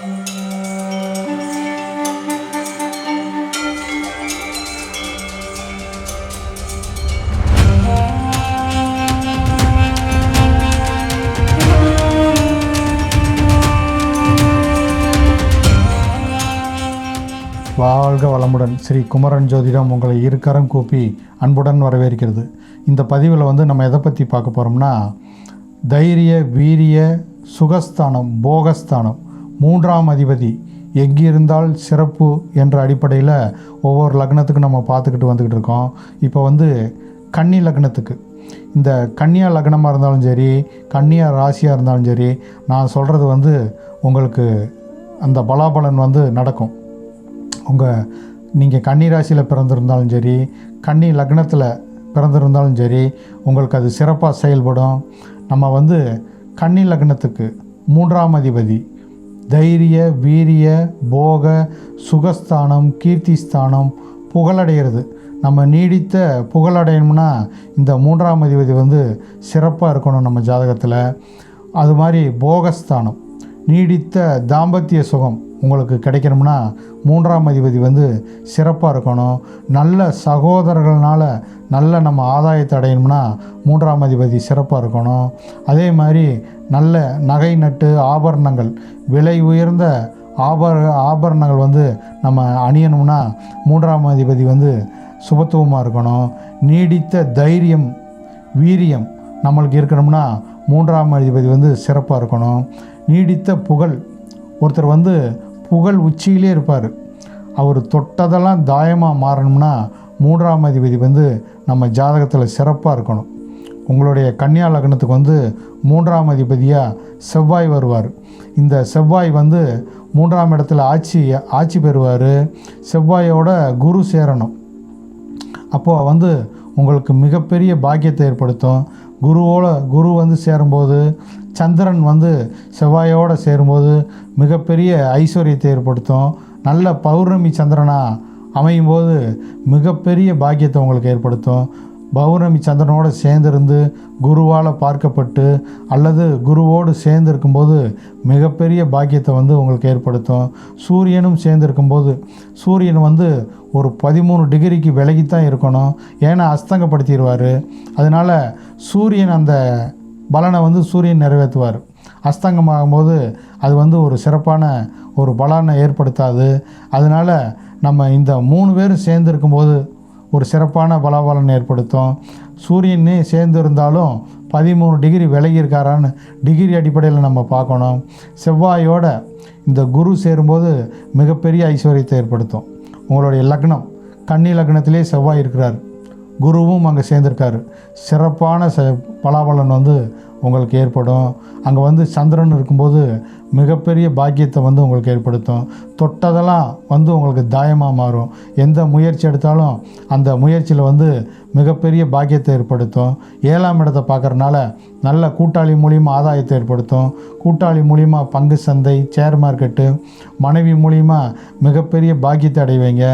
வாழ்க வளமுடன். ஸ்ரீ குமரன் ஜோதிடம் உங்களை இருக்கரம் கூப்பி அன்புடன் வரவேற்கிறது. இந்த பதிவில் வந்து நம்ம எதை பற்றி பார்க்க போகிறோம்னா தைரிய வீரிய சுகஸ்தானம் போகஸ்தானம் மூன்றாம் அதிபதி. எங்கிருந்தால் சிறப்பு என்ற அடிப்படையில் ஒவ்வொரு லக்னத்துக்கும் நம்ம பார்த்துக்கிட்டு வந்துக்கிட்டு இருக்கோம். இப்போ வந்து கன்னி லக்னத்துக்கு. இந்த கன்னியா லக்னமாக இருந்தாலும் சரி கன்னியா ராசியாக இருந்தாலும் சரி நான் சொல்கிறது வந்து உங்களுக்கு அந்த பலாபலன் வந்து நடக்கும். உங்கள் நீங்கள் கன்னி ராசியில் பிறந்திருந்தாலும் சரி கன்னி லக்னத்தில் பிறந்திருந்தாலும் சரி உங்களுக்கு அது சிறப்பாக செயல்படும். நம்ம வந்து கன்னி லக்னத்துக்கு மூன்றாம் அதிபதி. தைரிய வீரிய போக சுகஸ்தானம் கீர்த்திஸ்தானம் புகழடைகிறது. நம்ம நீடித்த புகழடையணும்னா இந்த மூன்றாம் அதிபதி வந்து சிறப்பாக இருக்கணும் நம்ம ஜாதகத்தில். அது மாதிரி போகஸ்தானம் நீடித்த தாம்பத்திய சுகம் உங்களுக்கு கிடைக்கணும்னா மூன்றாம் அதிபதி வந்து சிறப்பாக இருக்கணும். நல்ல சகோதரர்களால் நல்ல நம்ம ஆதாயத்தை அடையணும்னா மூன்றாம் அதிபதி சிறப்பாக இருக்கணும். அதே மாதிரி நல்ல நகை நட்டு ஆபரணங்கள் விலை உயர்ந்த ஆபர ஆபரணங்கள் வந்து நம்ம அணியணும்னா மூன்றாம் அதிபதி வந்து சுபத்துவமாக இருக்கணும். நீடித்த தைரியம் வீரியம் நம்மளுக்கு இருக்கணும்னா மூன்றாம் அதிபதி வந்து சிறப்பாக இருக்கணும். நீடித்த புகழ் ஒருத்தர் வந்து புகழ் உச்சியிலே இருப்பார். அவர் தொட்டதெல்லாம் தாயமாக மாறணும்னா மூன்றாம் அதிபதி வந்து நம்ம ஜாதகத்தில் சிறப்பாக இருக்கணும். உங்களுடைய கன்னியா லக்னத்துக்கு வந்து மூன்றாம் அதிபதியாக செவ்வாய் வருவார். இந்த செவ்வாய் வந்து மூன்றாம் இடத்துல ஆட்சி ஆட்சி பெறுவார். செவ்வாயோட குரு சேரணும். அப்போது வந்து உங்களுக்கு மிகப்பெரிய பாக்கியத்தை ஏற்படுத்தும். குருவோட குரு வந்து சேரும்போது சந்திரன் வந்து செவ்வாயோடு சேரும்போது மிகப்பெரிய ஐஸ்வர்யத்தை ஏற்படுத்தும். நல்ல பௌர்ணமி சந்திரனாக அமையும் போது மிகப்பெரிய பாக்கியத்தை உங்களுக்கு ஏற்படுத்தும். பௌர்ணமி சந்திரனோடு சேர்ந்திருந்து குருவால் பார்க்கப்பட்டு அல்லது குருவோடு சேர்ந்து இருக்கும்போது மிகப்பெரிய பாக்கியத்தை வந்து உங்களுக்கு ஏற்படுத்தும். சூரியனும் சேர்ந்து இருக்கும்போது சூரியன் வந்து ஒரு பதிமூணு டிகிரிக்கு விலகித்தான் இருக்கணும். ஏன்னா அஸ்தங்கப்படுத்திடுவார். அதனால் சூரியன் அந்த பலனை வந்து சூரியன் நிறைவேற்றுவார். அஸ்தங்கமாகும்போது அது வந்து ஒரு சிறப்பான ஒரு பலனை ஏற்படுத்தாது. அதனால் நம்ம இந்த மூணு பேரும் சேர்ந்துருக்கும்போது ஒரு சிறப்பான பலாபலன் ஏற்படுத்தும். சூரியனே சேர்ந்து இருந்தாலும் பதிமூணு டிகிரி விலகி இருக்காரான்னு டிகிரி அடிப்படையில் நம்ம பார்க்கணும். செவ்வாயோட இந்த குரு சேரும்போது மிகப்பெரிய ஐஸ்வர்யத்தை ஏற்படுத்தும். உங்களுடைய லக்னம் கன்னி லக்னத்திலே செவ்வாய் இருக்கிறார். குருவும் அங்கே சேர்ந்துருக்காரு. சிறப்பான ச பலாபலன் வந்து உங்களுக்கு ஏற்படும். அங்கே வந்து சந்திரன் இருக்கும்போது மிகப்பெரிய பாக்கியத்தை வந்து உங்களுக்கு ஏற்படுத்தும். தொட்டதெல்லாம் வந்து உங்களுக்கு தாயமாக மாறும். எந்த முயற்சி எடுத்தாலும் அந்த முயற்சியில் வந்து மிகப்பெரிய பாக்கியத்தை ஏற்படுத்தும். ஏழாம் இடத்தை பார்க்குறனால நல்ல கூட்டாளி மூலியமாக ஆதாயத்தை ஏற்படுத்தும். கூட்டாளி மூலியமாக பங்கு சந்தை ஷேர் மார்க்கெட்டு மனைவி மூலியமாக மிகப்பெரிய பாக்கியத்தை அடைவீங்க.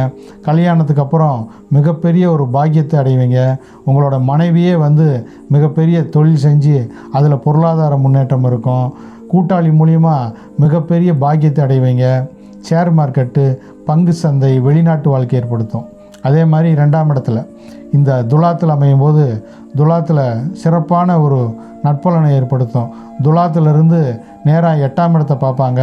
கல்யாணத்துக்கு அப்புறம் மிகப்பெரிய ஒரு பாக்கியத்தை அடைவீங்க. உங்களோட மனைவியே வந்து மிகப்பெரிய தொழில் செஞ்சு அதில் பொருளாதார முன்னேற்றம் இருக்கும். கூட்டாளி மூலியமாக மிகப்பெரிய பாக்கியத்தை அடைவீங்க. ஷேர் மார்க்கெட்டு பங்கு சந்தை வெளிநாட்டு வாழ்க்கை ஏற்படுத்தும். அதே மாதிரி ரெண்டாம் இடத்துல இந்த துலாத்தில் அமையும் போது துலாத்தில் சிறப்பான ஒரு நட்பலனை ஏற்படுத்தும். துலாத்திலிருந்து நேராக எட்டாம் இடத்தை பார்ப்பாங்க.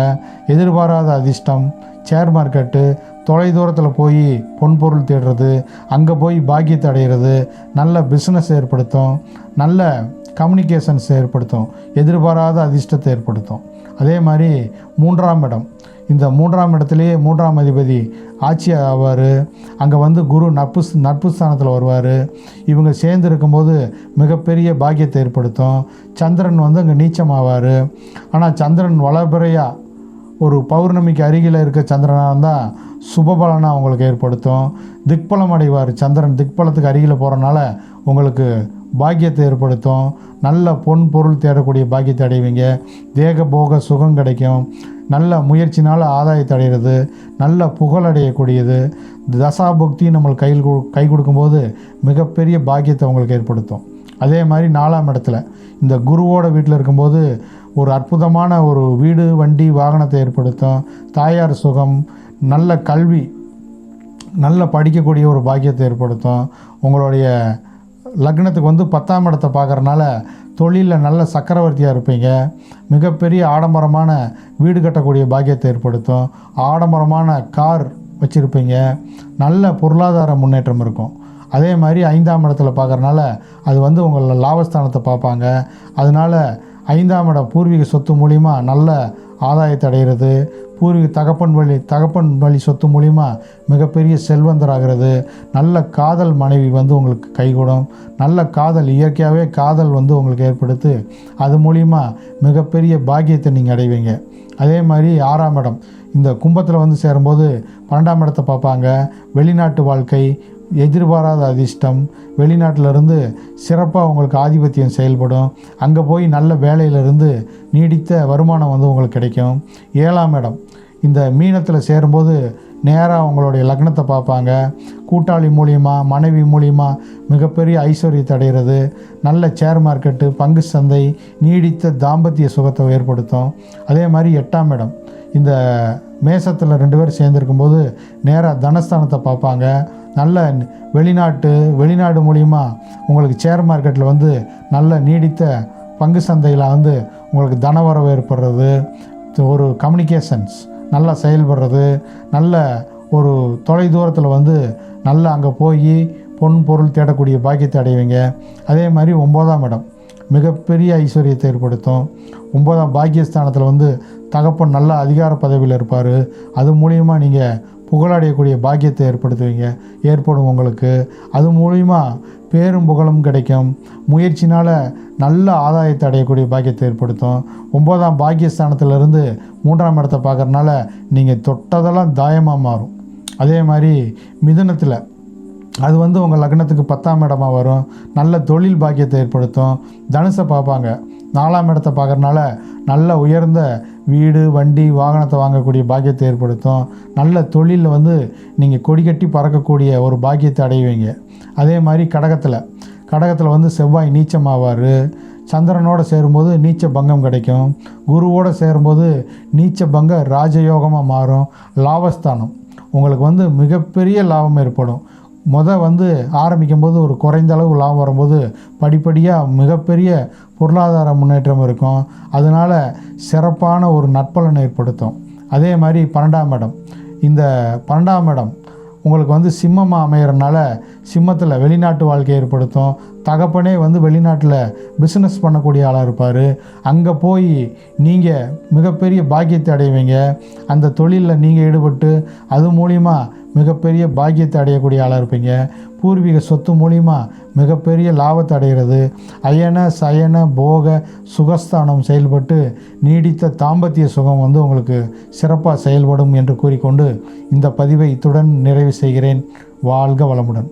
எதிர்பாராத அதிர்ஷ்டம் ஷேர் மார்க்கெட்டு தொலை தூரத்தில் போய் பொன்பொருள் தேடுறது அங்கே போய் பாக்கியத்தை அடைகிறது நல்ல பிஸ்னஸ் ஏற்படுத்தும். நல்ல கம்யூனிகேஷன்ஸ் ஏற்படுத்தும் எதிர்பாராத அதிர்ஷ்டத்தை ஏற்படுத்தும். அதே மாதிரி மூன்றாம் இடம். இந்த மூன்றாம் இடத்துலையே மூன்றாம் அதிபதி ஆட்சி ஆவார். அங்கே வந்து குரு நட்பு நட்பு ஸ்தானத்தில் வருவார். இவங்க சேர்ந்து இருக்கும்போது மிகப்பெரிய பாக்கியத்தை ஏற்படுத்தும். சந்திரன் வந்து அங்கே நீச்சமாவார். ஆனால் சந்திரன் வளர்பிறையாக ஒரு பௌர்ணமிக்கு அருகில் இருக்க சந்திரனாக இருந்தால் சுபபலனாக உங்களுக்கு ஏற்படுத்தும். திக்பலம் அடைவார். சந்திரன் திக்பலத்துக்கு அருகில் போகிறனால உங்களுக்கு பாக்கியத்தை ஏற்படுத்தும். நல்ல பொன் பொருள் தேடக்கூடிய பாக்கியத்தை அடைவீங்க. தேக போக சுகம் கிடைக்கும். நல்ல முயற்சினால் ஆதாயத்தை அடைகிறது. நல்ல புகழ் அடையக்கூடியது. தசாபக்தி நம்மளுக்கு கையில் கு- கை கொடுக்கும்போது மிகப்பெரிய பாக்கியத்தை உங்களுக்கு ஏற்படுத்தும். அதே மாதிரி நாலாம் இடத்துல இந்த குருவோட வீட்டில் இருக்கும்போது ஒரு அற்புதமான ஒரு வீடு வண்டி வாகனத்தை ஏற்படுத்தும். தாயார் சுகம் நல்ல கல்வி நல்ல படிக்கக்கூடிய ஒரு பாக்கியத்தை ஏற்படுத்தும். உங்களுடைய லக்னத்துக்கு வந்து பத்தாம் இடத்தை பார்க்குறனால தொழிலில் நல்ல சக்கரவர்த்தியாக இருப்பீங்க. மிகப்பெரிய ஆடம்பரமான வீடு கட்டக்கூடிய பாக்கியத்தை ஏற்படுத்தும். ஆடம்பரமான கார் வச்சுருப்பீங்க. நல்ல பொருளாதார முன்னேற்றம் இருக்கும். அதே மாதிரி ஐந்தாம் இடத்துல பார்க்குறனால அது வந்து உங்களை லாபஸ்தானத்தை பார்ப்பாங்க. அதனால் ஐந்தாம் இடம் பூர்வீக சொத்து மூலிமா நல்ல ஆதாயத்தை அடைகிறது. பூர்வீக தகப்பன் வழி தகப்பன் வழி சொத்து மூலிமா மிகப்பெரிய செல்வந்தராகிறது. நல்ல காதல் மனைவி வந்து உங்களுக்கு கைகூடும். நல்ல காதல் இயற்கையாகவே காதல் வந்து உங்களுக்கு ஏற்படுத்து அது மூலிமா மிகப்பெரிய பாக்கியத்தை நீங்கள் அடைவீங்க. அதே மாதிரி ஆறாம் இடம் இந்த கும்பத்தில் வந்து சேரும்போது பன்னெண்டாம் இடத்தை பார்ப்பாங்க. வெளிநாட்டு வாழ்க்கை எதிர்பாராத அதிர்ஷ்டம். வெளிநாட்டிலிருந்து சிறப்பாக உங்களுக்கு ஆதிபத்தியம் செயல்படும். அங்கே போய் நல்ல வேலையிலிருந்து நீடித்த வருமானம் வந்து உங்களுக்கு கிடைக்கும். ஏழாம் இடம். இந்த மீனத்தில் சேரும்போது நேராக அவங்களுடைய லக்னத்தை பார்ப்பாங்க. கூட்டாளி மூலியமாக மனைவி மூலியமாக மிகப்பெரிய ஐஸ்வர்யத்தை அடைகிறது நல்ல ஷேர் மார்க்கெட்டு பங்கு சந்தை நீடித்த தாம்பத்திய சுகத்தை ஏற்படுத்தும். அதே மாதிரி எட்டாம் இடம். இந்த மேசத்தில் ரெண்டு பேரும் சேர்ந்துருக்கும்போது நேராக தனஸ்தானத்தை பார்ப்பாங்க. நல்ல வெளிநாட்டு வெளிநாடு மூலிமா உங்களுக்கு ஷேர் மார்க்கெட்டில் வந்து நல்ல நீடித்த பங்கு சந்தையில் வந்து உங்களுக்கு தனவரவு ஏற்படுறது. ஒரு கம்யூனிகேஷன்ஸ் நல்லா செயல்படுறது நல்ல ஒரு தொலை தூரத்தில் வந்து நல்லா அங்கே போய் பொன் பொருள் தேடக்கூடிய பாக்கியத்தை அடைவீங்க. அதே மாதிரி ஒம்போதாம் இடம் மிகப்பெரிய ஐஸ்வர்யத்தை ஏற்படுத்தும். ஒன்பதாம் பாக்கியஸ்தானத்தில் வந்து தகப்பன் நல்ல அதிகார பதவியில் இருப்பார். அது மூலியமாக நீங்கள் புகழடையக்கூடிய பாக்கியத்தை ஏற்படுத்துவீங்க ஏற்படும் உங்களுக்கு. அது மூலிமா பேரும் புகழும் கிடைக்கும். முயற்சினால் நல்ல ஆதாயத்தை அடையக்கூடிய பாக்கியத்தை ஏற்படுத்தும். ஒன்பதாம் பாக்கியஸ்தானத்திலிருந்து மூன்றாம் இடத்தை பார்க்கறனால நீங்கள் தொட்டதெல்லாம் தாயமாக மாறும். அதே மாதிரி மிதுனத்தில் அது வந்து உங்கள் லக்னத்துக்கு பத்தாம் இடமாக வரும். நல்ல தொழில் பாக்கியத்தை ஏற்படுத்தும். தனுசை பார்ப்பாங்க. நாலாம் இடத்தை பார்க்குறனால நல்ல உயர்ந்த வீடு வண்டி வாகனத்தை வாங்கக்கூடிய பாக்கியத்தை ஏற்படுத்தும். நல்ல தொழிலில் வந்து நீங்கள் கொடி கட்டி பறக்கக்கூடிய ஒரு பாக்கியத்தை அடைவீங்க. அதே மாதிரி கடகத்தில். கடகத்தில் வந்து செவ்வாய் நீச்சமாவார். சந்திரனோடு சேரும்போது நீச்ச பங்கம் கிடைக்கும். குருவோடு சேரும்போது நீச்ச பங்க ராஜயோகமாக மாறும். லாபஸ்தானம். உங்களுக்கு வந்து மிகப்பெரிய லாபம் ஏற்படும். முத வந்து ஆரம்பிக்கும் போது ஒரு குறைந்த அளவு லாபம் வரும்போது படிப்படியாக மிகப்பெரிய பொருளாதார முன்னேற்றம் இருக்கும். அதனால் சிறப்பான ஒரு நட்பலன் ஏற்படுத்தும். அதே மாதிரி பன்னெண்டாம் இடம். இந்த பன்னெண்டாம் இடம் உங்களுக்கு வந்து சிம்மமாக அமையறனால சிம்மத்தில் வெளிநாட்டு வாழ்க்கை ஏற்படுத்தும். தகப்பனே வந்து வெளிநாட்டில் பிஸ்னஸ் பண்ணக்கூடிய ஆளாக இருப்பார். அங்கே போய் நீங்கள் மிகப்பெரிய பாக்கியத்தை அடைவீங்க. அந்த தொழிலில் நீங்கள் ஈடுபட்டு அது மூலிமா மிகப்பெரிய பாக்கியத்தை அடையக்கூடிய ஆளாக இருப்பீங்க. பூர்வீக சொத்து மூலிமா மிகப்பெரிய லாபத்தை அடைகிறது. அயன சயன போக சுகஸ்தானம் செயல்பட்டு நீடித்த தாம்பத்திய சுகம் வந்து உங்களுக்கு சிறப்பாக செயல்படும் என்று கூறிக்கொண்டு இந்த பதிவை இத்துடன் நிறைவு செய்கிறேன். வாழ்க வளமுடன்.